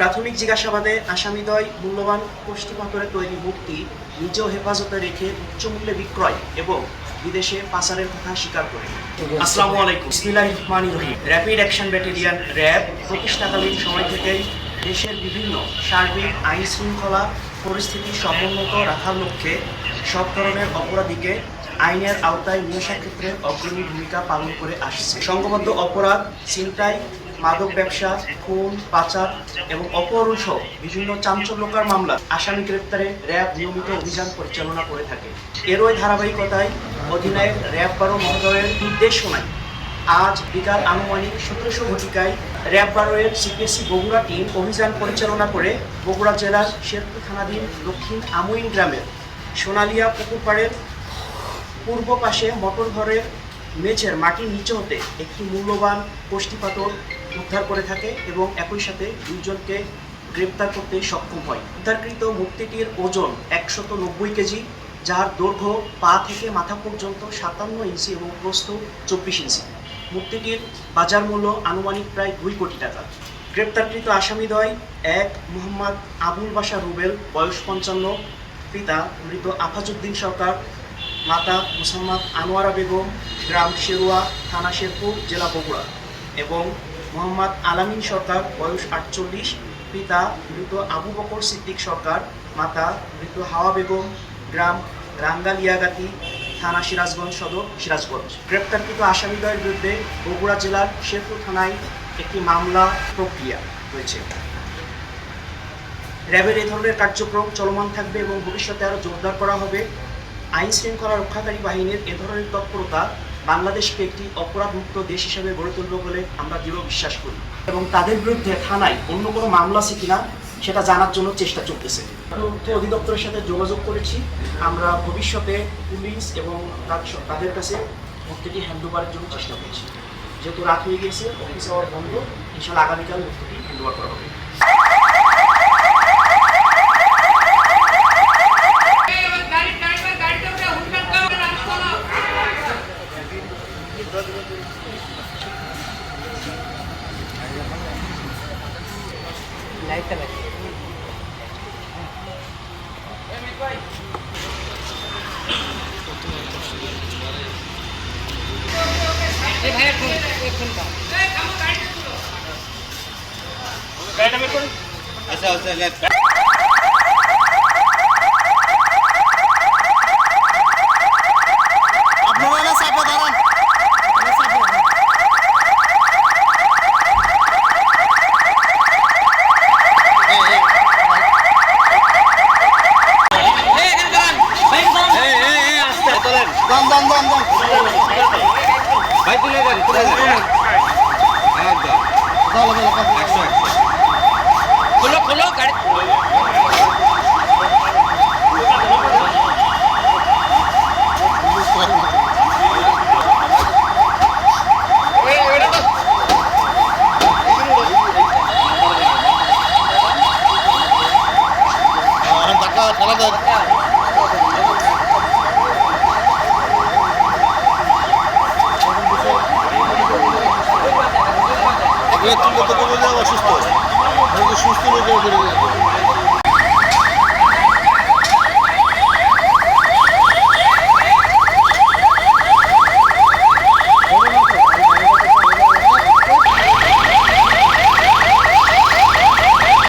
প্রাথমিক জিজ্ঞাসাবাদে আসামিদ্বয় মূল্যবান কোষ্ঠী পাথরে তৈরি মূর্তি নিজেও হেফাজতে রেখে উচ্চ মূল্যে বিক্রয় এবং বিদেশে পাচারের কথা স্বীকার করে। আসসালামু আলাইকুম। ইসমিল্লাহ রহমানি রহিম। র্যাপিড অ্যাকশন ব্যাটালিয়ান র্যাব প্রতিষ্ঠাকালীন সময় থেকেই দেশের বিভিন্ন সার্বিক আইন শৃঙ্খলা পরিস্থিতি সমুন্নত রাখার লক্ষ্যে সব ধরনের অপরাধীকে আইনের আওতায় নিয়ে ক্ষেত্রে অগ্রণী ভূমিকা পালন করে আসছে। সংঘবদ্ধ অপরাধ, ছিনতাই, মাদক ব্যবসা, খুন, পাচার এবং অপহরণ সহ বিভিন্ন চাঞ্চল্যকর মামলা আসামি গ্রেপ্তারে র্যাব নিয়মিত অভিযান পরিচালনা করে থাকে। এরই ধারাবাহিকতায় অধিনায়ক র্যাব বারো মহোদয়ের নির্দেশনায় আজ বিকাল আনুমানিক সতেরোশো ঘটিকায় র্যাব বারোয়ের সিপিএসসি বগুড়া টিম অভিযান পরিচালনা করে বগুড়া জেলার শেরপুর থানাধীন দক্ষিণ আমুইন গ্রামের সোনালিয়া পুকুরপাড়ের পূর্ব পাশে মোটর ঘরের মেঝের মাটির নিচে হতে একটি মূল্যবান কোষ্ঠী পাথর উদ্ধার করে থাকে এবং একই সাথে দুইজনকে গ্রেপ্তার করতে সক্ষম হয়। উদ্ধারকৃত মূর্তিটির ওজন একশত নব্বই কেজি, যার দৈর্ঘ্য পা থেকে মাথা পর্যন্ত সাতান্ন ইঞ্চি এবং প্রস্থ চব্বিশ ইঞ্চি। মূর্তিটির বাজার মূল্য আনুমানিক প্রায় দুই কোটি টাকা। গ্রেপ্তারকৃত আসামিদ্বয় এক মোহাম্মদ আবুল বাশা রুবেল, বয়স পঞ্চান্ন, পিতা মৃত আফাজউদ্দিন সরকার মাতা মুসাম্মদ আনোয়ারা বেগম গ্রাম শেরুয়া, থানা শেরপুর, জেলা বগুড়া এবং মোহাম্মদ আলামিন সরকার, বয়স আটচল্লিশ, পিতা মৃত আবু বকর সিদ্দিক সরকার, মাতা মৃত হাওয়া বেগম, গ্রাম রাঙ্গালিয়াগাতি, থানা সিরাজগঞ্জ সদর সিরাজগঞ্জ। গ্রেপ্তারকৃত আসামিদ্বয়ের বিরুদ্ধে বগুড়া জেলার শেরপুর থানায় একটি মামলা প্রক্রিয়া রয়েছে। র্যাবের এ ধরনের কার্যক্রম চলমান থাকবে এবং ভবিষ্যতে আরও জোরদার করা হবে। আইন শৃঙ্খলা রক্ষাকারী বাহিনীর এ ধরনের তৎপরতা বাংলাদেশকে একটি অপরাধমুক্ত দেশ হিসেবে গড়ে তুলবে বলে আমরা দৃঢ় বিশ্বাস করি। এবং তাদের বিরুদ্ধে থানায় অন্য কোনো মামলা আছে কিনা সেটা জানার জন্য চেষ্টা চলতেছে। তথ্য অধিদপ্তরের সাথে যোগাযোগ করেছি। আমরা ভবিষ্যতে পুলিশ এবং তাদের কাছে মূর্তিটি হ্যান্ডওভারের জন্য চেষ্টা করছি। যেহেতু রাত হয়ে গিয়েছে, অফিস আওয়ার বন্ধ। ইনশাল্লাহ আগামীকাল মূর্তিটি হ্যান্ডওভার করা হবে। लाइट रखिए भाई एक फ़ोन एक फ़ोन का ऐसा ऐसा। তুলে দেন তুলে দেন একদম ভালো ভালো কথা একশো একশো খোলো খোলো গাড়ি টাকা অসুস্থ? সুস্থ লোকের